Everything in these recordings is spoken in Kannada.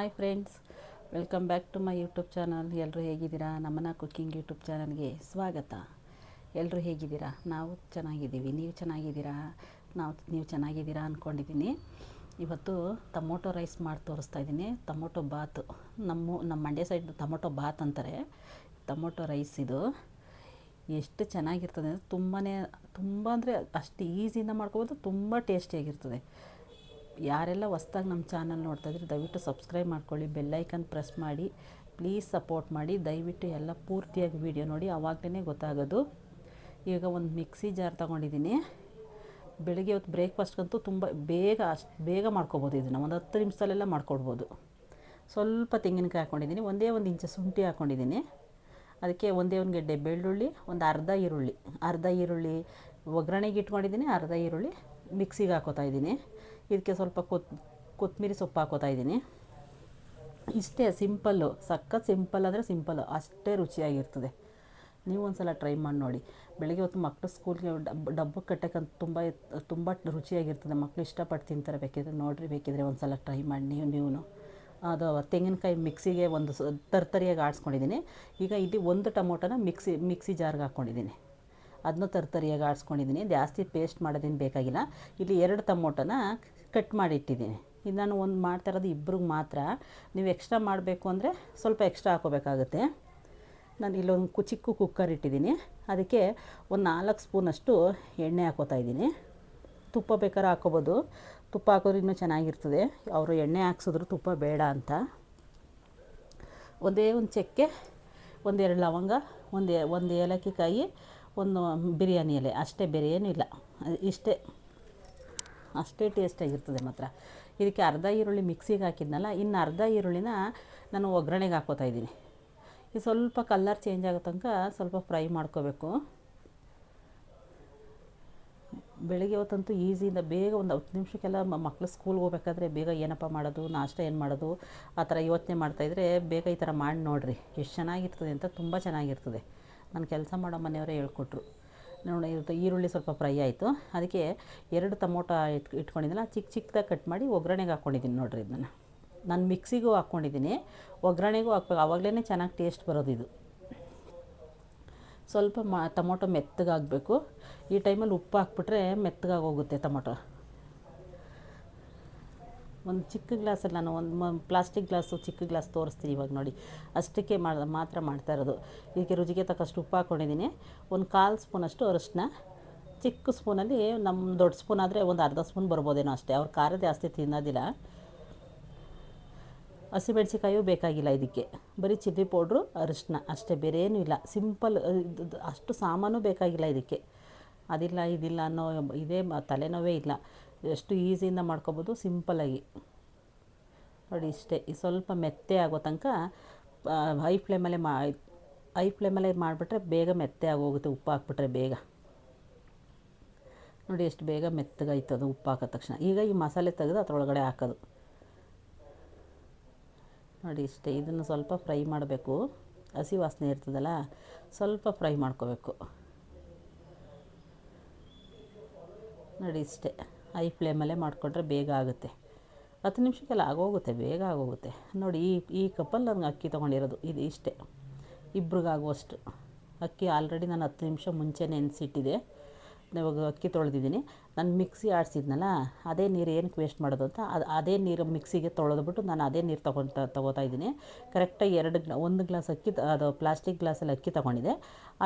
Hi friends, welcome back to my YouTube channel. ಎಲ್ಲರೂ ಹೇಗಿದ್ದೀರಾ? ನಮ್ಮನ ಕುಕ್ಕಿಂಗ್ ಯೂಟ್ಯೂಬ್ ಚಾನಲ್ಗೆ ಸ್ವಾಗತ. ಎಲ್ಲರೂ ಹೇಗಿದ್ದೀರಾ? ನಾವು ಚೆನ್ನಾಗಿದ್ದೀವಿ. ನೀವು ಚೆನ್ನಾಗಿದ್ದೀರಾ? ನಾವು, ನೀವು ಚೆನ್ನಾಗಿದ್ದೀರಾ ಅಂದ್ಕೊಂಡಿದ್ದೀನಿ ಇವತ್ತು ಟೊಮೊಟೊ ರೈಸ್ ಮಾಡಿ ತೋರಿಸ್ತಾ ಇದ್ದೀನಿ. ಟೊಮೊಟೊ ಬಾತು. ನಮ್ಮ ನಮ್ಮ ಮಂಡ್ಯ ಸೈಡ್ ಟೊಮೊಟೊ ಬಾತ್ ಅಂತಾರೆ. ಟೊಮೊಟೊ ರೈಸ್ ಇದು. ಎಷ್ಟು ಚೆನ್ನಾಗಿರ್ತದೆ ಅಂದರೆ ತುಂಬಾ ತುಂಬ ಅಂದರೆ ಅಷ್ಟು ಈಸಿಯಿಂದ ಮಾಡ್ಕೋಬೋದು, ತುಂಬ ಟೇಸ್ಟಿಯಾಗಿರ್ತದೆ. ಯಾರೆಲ್ಲ ಹೊಸ್ದಾಗಿ ನಮ್ಮ ಚಾನಲ್ ನೋಡ್ತಾ ಇದ್ರೆ, ದಯವಿಟ್ಟು ಸಬ್ಸ್ಕ್ರೈಬ್ ಮಾಡ್ಕೊಳ್ಳಿ ಬೆಲ್ಲೈಕನ್ ಪ್ರೆಸ್ ಮಾಡಿ, ಪ್ಲೀಸ್ ಸಪೋರ್ಟ್ ಮಾಡಿ, ದಯವಿಟ್ಟು ಎಲ್ಲ ಪೂರ್ತಿಯಾಗಿ ವಿಡಿಯೋ ನೋಡಿ ಅವಾಗಲೇ ಗೊತ್ತಾಗೋದು. ಈಗ ಒಂದು ಮಿಕ್ಸಿ ಜಾರ್ ತೊಗೊಂಡಿದ್ದೀನಿ. ಬೆಳಿಗ್ಗೆ ಹೊತ್ತು ಬ್ರೇಕ್ಫಾಸ್ಟ್ಗಂತೂ ತುಂಬ ಬೇಗ ಅಷ್ಟು ಬೇಗ ಮಾಡ್ಕೊಬೋದು ಇದನ್ನು, ಒಂದು ಹತ್ತು ನಿಮಿಷದಲ್ಲೆಲ್ಲ ಮಾಡ್ಕೊಡ್ಬೋದು. ಸ್ವಲ್ಪ ತೆಂಗಿನಕಾಯಿ ಹಾಕ್ಕೊಂಡಿದ್ದೀನಿ ಒಂದೇ ಒಂದು ಇಂಚು ಶುಂಠಿ ಹಾಕ್ಕೊಂಡಿದ್ದೀನಿ ಅದಕ್ಕೆ ಒಂದೇ ಒಂದು ಗೆಡ್ಡೆ ಬೆಳ್ಳುಳ್ಳಿ, ಒಂದು ಅರ್ಧ ಈರುಳ್ಳಿ ಅರ್ಧ ಈರುಳ್ಳಿ ಒಗ್ಗರಣೆಗೆ ಇಟ್ಕೊಂಡಿದ್ದೀನಿ, ಅರ್ಧ ಈರುಳ್ಳಿ ಮಿಕ್ಸಿಗೆ ಹಾಕೋತಾ ಇದ್ದೀನಿ. ಇದಕ್ಕೆ ಸ್ವಲ್ಪ ಕೊತ್, ಕೊತ್ತಂಬರಿ ಸೊಪ್ಪು ಹಾಕೋತಾ ಇದ್ದೀನಿ. ಇಷ್ಟೇ ಸಿಂಪಲ್ಲು, ಸಖತ್ ಸಿಂಪಲ್ ಆದರೆ ಸಿಂಪಲ್ಲು, ಅಷ್ಟೇ ರುಚಿಯಾಗಿರ್ತದೆ. ನೀವು ಒಂದು ಸಲ ಟ್ರೈ ಮಾಡಿ ನೋಡಿ. ಬೆಳಗ್ಗೆ ಹೊತ್ತು ಮಕ್ಕಳು ಸ್ಕೂಲ್ಗೆ ಡಬ್, ಡಬ್ಬಕ್ಕೆ ಕಟ್ಟಕ್ಕಂತ ತುಂಬ ತುಂಬ ರುಚಿಯಾಗಿರ್ತದೆ. ಮಕ್ಕಳು ಇಷ್ಟಪಟ್ಟು ತಿಂತಾರೆ. ಬೇಕಿದ್ರೆ ನೋಡಿರಿ, ಬೇಕಿದ್ರೆ ಒಂದು ಸಲ ಟ್ರೈ ಮಾಡಿ ನೀವು ನೀವು ಅದು ತೆಂಗಿನಕಾಯಿ ಮಿಕ್ಸಿಗೆ ಒಂದು ತರ್ತರಿಯಾಗಿ ಆಡಿಸ್ಕೊಂಡಿದ್ದೀನಿ. ಈಗ ಇಲ್ಲಿ ಒಂದು ಟೊಮೊಟೊನ ಮಿಕ್ಸಿ ಮಿಕ್ಸಿ ಜಾರ್ಗೆ ಹಾಕ್ಕೊಂಡಿದ್ದೀನಿ. ಅದನ್ನ ತರ್ತರಿಯಾಗಿ ಆಡಿಸ್ಕೊಂಡಿದ್ದೀನಿ. ಜಾಸ್ತಿ ಪೇಸ್ಟ್ ಮಾಡೋದೇನು ಬೇಕಾಗಿಲ್ಲ. ಇಲ್ಲಿ ಎರಡು ಟೊಮೊಟೊನ ಕಟ್ ಮಾಡಿ ಇಟ್ಟಿದ್ದೀನಿ ಇದು ನಾನು ಒಂದು ಮಾಡ್ತಾ ಇರೋದು ಇಬ್ರಿಗೆ ಮಾತ್ರ. ನೀವು ಎಕ್ಸ್ಟ್ರಾ ಮಾಡಬೇಕು ಅಂದರೆ ಸ್ವಲ್ಪ ಎಕ್ಸ್ಟ್ರಾ ಹಾಕೋಬೇಕಾಗುತ್ತೆ ನಾನು ಇಲ್ಲೊಂದು ಚಿಕ್ಕ ಕುಕ್ಕರ್ ಇಟ್ಟಿದ್ದೀನಿ. ಅದಕ್ಕೆ ಒಂದು ನಾಲ್ಕು ಸ್ಪೂನಷ್ಟು ಎಣ್ಣೆ ಹಾಕೋತಾ ಇದ್ದೀನಿ. ತುಪ್ಪ ಬೇಕಾದ್ರೆ ಹಾಕೋಬೋದು ತುಪ್ಪ ಹಾಕೋದ್ರೆ ಇನ್ನೂ ಚೆನ್ನಾಗಿರ್ತದೆ. ಅವರು ಎಣ್ಣೆ ಹಾಕ್ಸಿದ್ರು ತುಪ್ಪ ಬೇಡ ಅಂತ. ಒಂದೇ ಒಂದು ಚಕ್ಕೆ, ಒಂದೆರಡು ಲವಂಗ, ಒಂದು ಒಂದು ಏಲಕ್ಕಿ ಕಾಯಿ, ಒಂದು ಬಿರಿಯಾನಿ ಎಲೆ. ಅಷ್ಟೇ ಬೇರೆ ಏನೂ ಇಲ್ಲ ಇಷ್ಟೇ. ಅಷ್ಟೇ ಟೇಸ್ಟಾಗಿರ್ತದೆ ಮಾತ್ರ. ಇದಕ್ಕೆ ಅರ್ಧ ಈರುಳ್ಳಿ ಮಿಕ್ಸಿಗೆ ಹಾಕಿದ್ನಲ್ಲ, ಇನ್ನು ಅರ್ಧ ಈರುಳ್ಳಿನ ನಾನು ಒಗ್ಗರಣೆಗೆ ಹಾಕೋತಾ ಇದ್ದೀನಿ. ಇದು ಸ್ವಲ್ಪ ಕಲ್ಲರ್ ಚೇಂಜ್ ಆಗೋ ತನಕ ಸ್ವಲ್ಪ ಫ್ರೈ ಮಾಡ್ಕೋಬೇಕು. ಬೆಳಗ್ಗೆ ಹೊತ್ತಂತೂ ಈಸಿಯಿಂದ ಬೇಗ ಒಂದು ಹತ್ತು ನಿಮಿಷಕ್ಕೆಲ್ಲ ಮಕ್ಕಳು ಸ್ಕೂಲ್ಗೆ ಹೋಗ್ಬೇಕಾದ್ರೆ ಬೇಗ ಏನಪ್ಪ ಮಾಡೋದು, ನಾಷ್ಟ ಏನು ಮಾಡೋದು, ಆ ಥರ ಯೋಚನೆ ಮಾಡ್ತಾಯಿದ್ರೆ ಬೇಗ ಈ ಥರ ಮಾಡಿ ನೋಡಿರಿ. ಎಷ್ಟು ಚೆನ್ನಾಗಿರ್ತದೆ ಅಂತ ತುಂಬ ಚೆನ್ನಾಗಿರ್ತದೆ. ನಾನು ಕೆಲಸ ಮಾಡೋ ಮನೆಯವರೇ ಹೇಳ್ಕೊಟ್ರು. ನೋಡಿ, ಇರುತ್ತೆ. ಈರುಳ್ಳಿ ಸ್ವಲ್ಪ ಫ್ರೈ ಆಯಿತು. ಅದಕ್ಕೆ ಎರಡು ಟೊಮೊಟೊ ಇಟ್ ಇಟ್ಕೊಂಡಿದ್ದೆನಲ್ಲ ಚಿಕ್ಕ ಚಿಕ್ಕದಾಗಿ ಕಟ್ ಮಾಡಿ ಒಗ್ಗರಣೆಗೆ ಹಾಕ್ಕೊಂಡಿದ್ದೀನಿ ನೋಡಿರಿ ಇದನ್ನು. ನಾನು ಮಿಕ್ಸಿಗೂ ಹಾಕ್ಕೊಂಡಿದ್ದೀನಿ ಒಗ್ಗರಣೆಗೂ ಹಾಕ್ಬೇಕು. ಆವಾಗಲೇ ಚೆನ್ನಾಗಿ ಟೇಸ್ಟ್ ಬರೋದು ಇದು. ಸ್ವಲ್ಪ ಮ, ಟೊಮೊಟೊ ಮೆತ್ತಗಾಗಬೇಕು. ಈ ಟೈಮಲ್ಲಿ ಉಪ್ಪು ಹಾಕ್ಬಿಟ್ರೆ ಮೆತ್ತಗಾಗೋಗುತ್ತೆ ಟೊಮೊಟೊ. ಒಂದು ಚಿಕ್ಕ ಗ್ಲಾಸಲ್ಲಿ ನಾನು ಒಂದು ಮ, ಪ್ಲಾಸ್ಟಿಕ್ ಗ್ಲಾಸು ಚಿಕ್ಕ ಗ್ಲಾಸ್ ತೋರಿಸ್ತೀನಿ ಇವಾಗ ನೋಡಿ. ಅಷ್ಟಕ್ಕೆ ಮಾಡ, ಮಾತ್ರ ಮಾಡ್ತಾ ಇರೋದು. ಇದಕ್ಕೆ ರುಚಿಗೆ ತಕ್ಕಷ್ಟು ಉಪ್ಪು ಹಾಕ್ಕೊಂಡಿದ್ದೀನಿ ಒಂದು ಕಾಲು ಸ್ಪೂನಷ್ಟು ಅರಿಶಿನ ಚಿಕ್ಕ ಸ್ಪೂನಲ್ಲಿ ನಮ್ಮ ದೊಡ್ಡ ಸ್ಪೂನ್ ಆದರೆ ಒಂದು ಅರ್ಧ ಸ್ಪೂನ್ ಬರ್ಬೋದೇನೋ ಅಷ್ಟೇ. ಅವ್ರು ಖಾರ ಜಾಸ್ತಿ ತಿನ್ನೋದಿಲ್ಲ. ಹಸಿಮೆಣ್ಸಿಕಾಯೂ ಬೇಕಾಗಿಲ್ಲ ಇದಕ್ಕೆ. ಬರೀ ಚಿಲ್ಲಿ ಪೌಡ್ರು ಅರಿಶಿನ ಅಷ್ಟೇ ಬೇರೆ ಏನೂ ಇಲ್ಲ. ಸಿಂಪಲ್ ಅಷ್ಟು ಸಾಮಾನು ಬೇಕಾಗಿಲ್ಲ ಇದಕ್ಕೆ. ಅದಿಲ್ಲ, ಇದಿಲ್ಲ ಅನ್ನೋ, ಇದೇ ತಲೆನೋವೇ ಇಲ್ಲ. ಎಷ್ಟು ಈಸಿಯಿಂದ ಮಾಡ್ಕೋಬೋದು ಸಿಂಪಲ್ಲಾಗಿ ನೋಡಿ ಇಷ್ಟೇ ಸ್ವಲ್ಪ ಮೆತ್ತೆ ಆಗೋ ತನಕ ಹೈ ಫ್ಲೇಮಲ್ಲೇ ಮಾ, ಹೈ ಫ್ಲೇಮಲ್ಲೇ ಮಾಡಿಬಿಟ್ರೆ ಬೇಗ ಮೆತ್ತೆ ಆಗೋಗುತ್ತೆ, ಉಪ್ಪು ಹಾಕ್ಬಿಟ್ರೆ ಬೇಗ. ನೋಡಿ ಎಷ್ಟು ಬೇಗ ಮೆತ್ತಗಾಯ್ತು ಅದು ಉಪ್ಪು ಹಾಕಿದ ತಕ್ಷಣ. ಈಗ ಈ ಮಸಾಲೆ ತೆಗೆದು ಅದರೊಳಗಡೆ ಹಾಕೋದು. ನೋಡಿ ಇಷ್ಟೇ, ಇದನ್ನು ಸ್ವಲ್ಪ ಫ್ರೈ ಮಾಡಬೇಕು. ಹಸಿ ವಾಸನೆ ಇರ್ತದಲ್ಲ, ಸ್ವಲ್ಪ ಫ್ರೈ ಮಾಡ್ಕೋಬೇಕು. ನೋಡಿ ಇಷ್ಟೇ. ಹೈ ಫ್ಲೇಮಲ್ಲೇ ಮಾಡಿಕೊಂಡ್ರೆ ಬೇಗ ಆಗುತ್ತೆ. ಹತ್ತು ನಿಮಿಷಕ್ಕೆಲ್ಲ ಆಗೋಗುತ್ತೆ, ಬೇಗ ಆಗೋಗುತ್ತೆ. ನೋಡಿ, ಈ ಈ ಕಪ್ಪಲ್ಲಿ ನನಗೆ ಅಕ್ಕಿ ತೊಗೊಂಡಿರೋದು, ಇದು ಇಷ್ಟೇ. ಇಬ್ರಿಗಾಗುವಷ್ಟು. ಅಕ್ಕಿ ಆಲ್ರೆಡಿ ನಾನು ಹತ್ತು ನಿಮಿಷ ಮುಂಚೆ ನೆನೆಸಿಟ್ಟಿದೆ. ಇವಾಗ ಅಕ್ಕಿ ತೊಳೆದಿದ್ದೀನಿ. ನಾನು ಮಿಕ್ಸಿ ಆಡಿಸಿದ್ನಲ್ಲ, ಅದೇ ನೀರು ಏನಕ್ಕೆ ವೇಸ್ಟ್ ಮಾಡೋದು ಅಂತ, ಅದು ಅದೇ ನೀರು ಮಿಕ್ಸಿಗೆ ತೊಳೆದ್ಬಿಟ್ಟು ನಾನು ಅದೇ ನೀರು ತೊಗೊತ, ತೊಗೋತಾ ಇದ್ದೀನಿ. ಕರೆಕ್ಟಾಗಿ ಎರಡು ಒಂದು ಗ್ಲಾಸ್ ಅಕ್ಕಿ, ಅದು ಪ್ಲಾಸ್ಟಿಕ್ ಗ್ಲಾಸಲ್ಲಿ ಅಕ್ಕಿ ತೊಗೊಂಡಿದೆ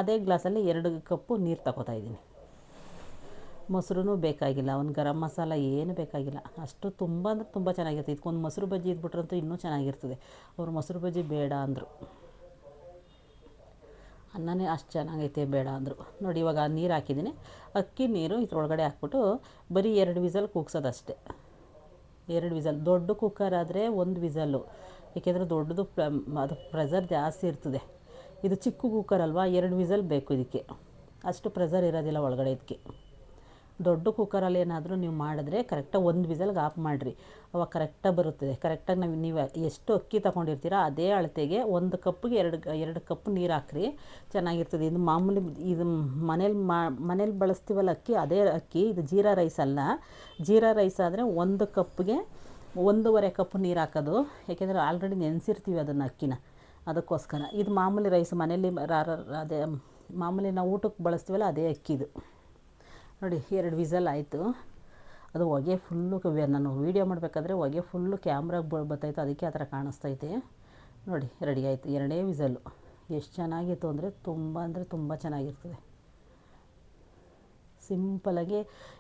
ಅದೇ ಗ್ಲಾಸಲ್ಲಿ ಎರಡು ಕಪ್ಪು ನೀರು ತೊಗೋತಾ ಇದ್ದೀನಿ. ಮೊಸರು ಬೇಕಾಗಿಲ್ಲ. ಒಂದು ಗರಂ ಮಸಾಲ ಏನು ಬೇಕಾಗಿಲ್ಲ. ಅಷ್ಟು ತುಂಬ ಅಂದರೆ ತುಂಬ ಚೆನ್ನಾಗಿರ್ತದೆ ಇದಕ್ಕೊಂದು ಮೊಸರು ಬಜ್ಜಿ ಇದ್ಬಿಟ್ರಂತೂ ಇನ್ನೂ ಚೆನ್ನಾಗಿರ್ತದೆ. ಅವ್ರು ಮೊಸರು ಬಜ್ಜಿ ಬೇಡ ಅಂದರು. ಅನ್ನನೇ ಅಷ್ಟು ಚೆನ್ನಾಗೈತೆ ಬೇಡ ಅಂದರು. ನೋಡಿ, ಇವಾಗ ನೀರು ಹಾಕಿದ್ದೀನಿ. ಅಕ್ಕಿ, ನೀರು ಇದ್ರೊಳಗಡೆ ಹಾಕ್ಬಿಟ್ಟು ಬರೀ ಎರಡು ವಿಸಲ್ ಕೂಗ್ಸೋದಷ್ಟೇ. ಎರಡು ವಿಸಲ್. ದೊಡ್ಡ ಕುಕ್ಕರ್ ಆದರೆ ಒಂದು ವಿಸಲ್ಲು. ಏಕೆಂದರೆ ದೊಡ್ಡದು ಅದು ಪ್ರೆಸರ್ ಜಾಸ್ತಿ ಇರ್ತದೆ. ಇದು ಚಿಕ್ಕ ಕುಕ್ಕರ್ ಅಲ್ವಾ? ಎರಡು ವಿಸಲ್ ಬೇಕು ಇದಕ್ಕೆ. ಅಷ್ಟು ಪ್ರೆಸರ್ ಇರೋದಿಲ್ಲ ಒಳಗಡೆ ಇದಕ್ಕೆ. ದೊಡ್ಡ ಕುಕ್ಕರಲ್ಲಿ ಏನಾದರೂ ನೀವು ಮಾಡಿದ್ರೆ ಕರೆಕ್ಟಾಗಿ ಒಂದು ವಿಸಲ್ಗೆ ಆಫ್ ಮಾಡಿರಿ. ಅವಾಗ ಕರೆಕ್ಟಾಗಿ ಬರುತ್ತದೆ ಕರೆಕ್ಟಾಗಿ ನಾವು ನೀವು ಎಷ್ಟು ಅಕ್ಕಿ ತೊಗೊಂಡಿರ್ತೀರ ಅದೇ ಅಳತೆಗೆ ಒಂದು ಕಪ್ಗೆ ಎರಡು ಎರಡು ಕಪ್ ನೀರು ಹಾಕ್ರಿ. ಚೆನ್ನಾಗಿರ್ತದೆ. ಇದು ಮಾಮೂಲಿ ಇದು ಮನೇಲಿ ಮಾ, ಮನೇಲಿ ಬಳಸ್ತೀವಲ್ಲ ಅಕ್ಕಿ, ಅದೇ ಅಕ್ಕಿ, ಇದು ಜೀರಾ ರೈಸ್ ಅಲ್ಲ. ಜೀರಾ ರೈಸ್ ಆದರೆ ಒಂದು ಕಪ್ಗೆ ಒಂದೂವರೆ ಕಪ್ ನೀರು ಹಾಕೋದು. ಯಾಕೆಂದರೆ ಆಲ್ರೆಡಿ ನೆನೆಸಿರ್ತೀವಿ ಅದನ್ನು ಅಕ್ಕಿನ. ಅದಕ್ಕೋಸ್ಕರ. ಇದು ಮಾಮೂಲಿ ರೈಸ್ ಮನೇಲಿ ಅದೇ ಮಾಮೂಲಿ ನಾವು ಊಟಕ್ಕೆ ಬಳಸ್ತೀವಲ್ಲ ಅದೇ ಅಕ್ಕಿದು ನೋಡಿ, ಎರಡು ವಿಸಲ್ ಆಯಿತು. ಅದು ಹೊಗೆ ಫುಲ್ಲು ನಾನು ವೀಡಿಯೋ ಮಾಡಬೇಕಾದ್ರೆ ಹೊಗೆ ಫುಲ್ಲು ಕ್ಯಾಮ್ರಾಗೆ ಬ ಬರ್ತೈತೆ ಅದಕ್ಕೆ ಆ ಥರ ಕಾಣಿಸ್ತೈತೆ. ನೋಡಿ ರೆಡಿ ಆಯಿತು. ಎರಡೇ ವಿಸಲ್ಲು ಎಷ್ಟು ಚೆನ್ನಾಗಿತ್ತು ಅಂದರೆ ತುಂಬ ಅಂದರೆ ತುಂಬ ಚೆನ್ನಾಗಿರ್ತದೆ. ಸಿಂಪಲಾಗಿ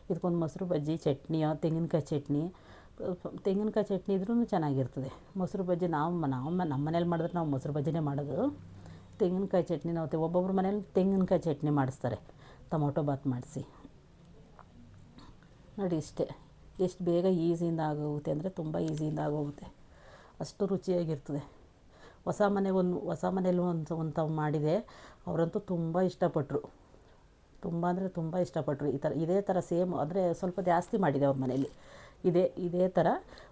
ಇದಕ್ಕೊಂದು ಮೊಸರು ಬಜ್ಜಿ ಚಟ್ನಿಯೋ ತೆಂಗಿನಕಾಯಿ ಚಟ್ನಿ. ತೆಂಗಿನಕಾಯಿ ಚಟ್ನಿ ಇದ್ರೂ ಚೆನ್ನಾಗಿರ್ತದೆ. ಮೊಸರು ಬಜ್ಜಿ ನಾವು ನಾವು ನಮ್ಮ ಮನೇಲಿ ಮಾಡಿದ್ರೆ ನಾವು ಮೊಸರು ಬಜ್ಜಿನೇ ಮಾಡೋದು. ತೆಂಗಿನಕಾಯಿ ಚಟ್ನಿ ನಾವು ಒಬ್ಬೊಬ್ಬರು ಮನೇಲಿ ತೆಂಗಿನಕಾಯಿ ಚಟ್ನಿ ಮಾಡಿಸ್ತಾರೆ. ಟೊಮೊಟೊ ಬಾತ್ ಮಾಡಿಸಿ. ನೋಡಿ ಇಷ್ಟೇ. ಎಷ್ಟು ಬೇಗ ಈಸಿಯಿಂದ ಆಗೋಗುತ್ತೆ ಅಂದರೆ ತುಂಬ ಈಸಿಯಿಂದ ಆಗೋಗುತ್ತೆ. ಅಷ್ಟು ರುಚಿಯಾಗಿರ್ತದೆ. ಹೊಸ ಮನೆ ಒಂದು, ಹೊಸ ಮನೇಲಿ ಒಂದು ಒಂದು ತಾವು ಮಾಡಿದೆ. ಅವರಂತೂ ತುಂಬ ಇಷ್ಟಪಟ್ಟರು ತುಂಬ ಅಂದರೆ ತುಂಬ ಇಷ್ಟಪಟ್ಟರು ಈ ಥರ, ಇದೇ ಥರ ಸೇಮ್ ಅಂದರೆ ಸ್ವಲ್ಪ ಜಾಸ್ತಿ ಮಾಡಿದೆ ಅವ್ರ ಮನೇಲಿ ಇದೇ ಇದೇ ಥರ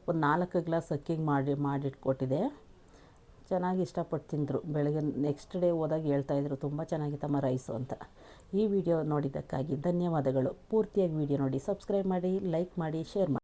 ಒಂದು ನಾಲ್ಕು ಗ್ಲಾಸ್ ಅಕ್ಕಿಗೆ ಮಾಡಿ ಮಾಡಿಟ್ಕೊಟ್ಟಿದ್ದೆ ಚೆನ್ನಾಗಿ ಇಷ್ಟಪಟ್ಟು ತಿಂದರು ಬೆಳಗ್ಗೆ ನೆಕ್ಸ್ಟ್ ಡೇ ಹೋದಾಗ ಹೇಳ್ತಾಯಿದ್ರು ತುಂಬ ಚೆನ್ನಾಗಿತ್ತಮ್ಮ ರೈಸು ಅಂತ. ಈ ವಿಡಿಯೋ ನೋಡಿದ್ದಕ್ಕಾಗಿ ಧನ್ಯವಾದಗಳು. ಪೂರ್ತಿಯಾಗಿ ವಿಡಿಯೋ ನೋಡಿ ಸಬ್ಸ್ಕ್ರೈಬ್ ಮಾಡಿ ಲೈಕ್ ಮಾಡಿ ಶೇರ್ ಮಾಡಿ.